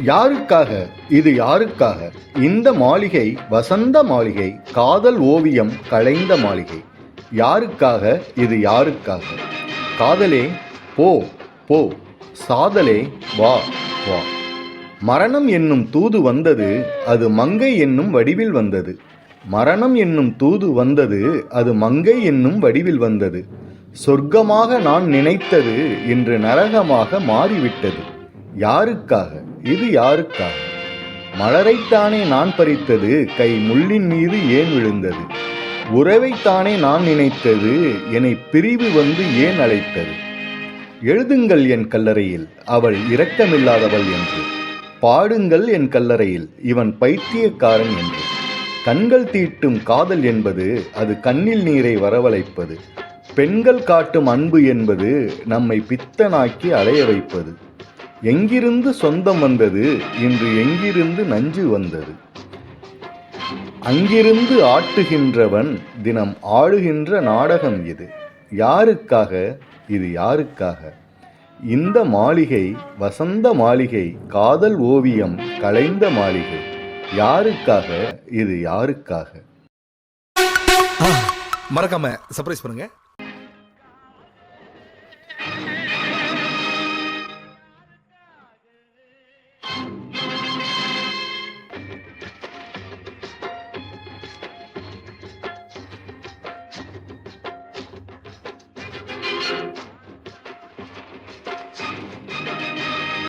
யாருக்காக? இது யாருக்காக? இந்த மாளிகை வசந்த மாளிகை காதல் ஓவியம் கலைந்த மாளிகை. யாருக்காக? இது யாருக்காக? காதலே போ போ. சாதலே வா வா. மரணம் என்னும் தூது வந்தது அது மங்கை என்னும் வடிவில் வந்தது. மரணம் என்னும் தூது வந்தது அது மங்கை என்னும் வடிவில் வந்தது. சொர்க்கமாக நான் நினைத்தது இன்று நரகமாக மாறிவிட்டது. யாருக்காக? இது யாருக்கா? மலரைத்தானே நான் பறித்தது கை முள்ளின் மீது ஏன் விழுந்தது? உறவைத்தானே நான் நினைத்தது என்னை பிரிவு வந்து ஏன் அழைத்தது? எழுதுங்கள் என் கல்லறையில் அவள் இரக்கமில்லாதவள் என்று. பாடுங்கள் என் கல்லறையில் இவன் பைத்தியக்காரன் என்று. கண்கள் தீட்டும் காதல் என்பது அது கண்ணில் நீரை வரவழைப்பது. பெண்கள் காட்டும் அன்பு என்பது நம்மை பித்தனாக்கி அலைய வைப்பது. எங்கிருந்து சொந்தம் வந்தது? இன்று எங்கிருந்து நஞ்சு வந்தது? அங்கிருந்து ஆட்டுகின்றவன் தினம் ஆடுகின்ற நாடகம் இது. யாருக்காக? இது யாருக்காக? இந்த மாளிகை வசந்த மாளிகை காதல் ஓவியம் கலைந்த மாளிகை. யாருக்காக? இது யாருக்காக? மறக்காம சர்ப்ரைஸ் பண்ணுங்க.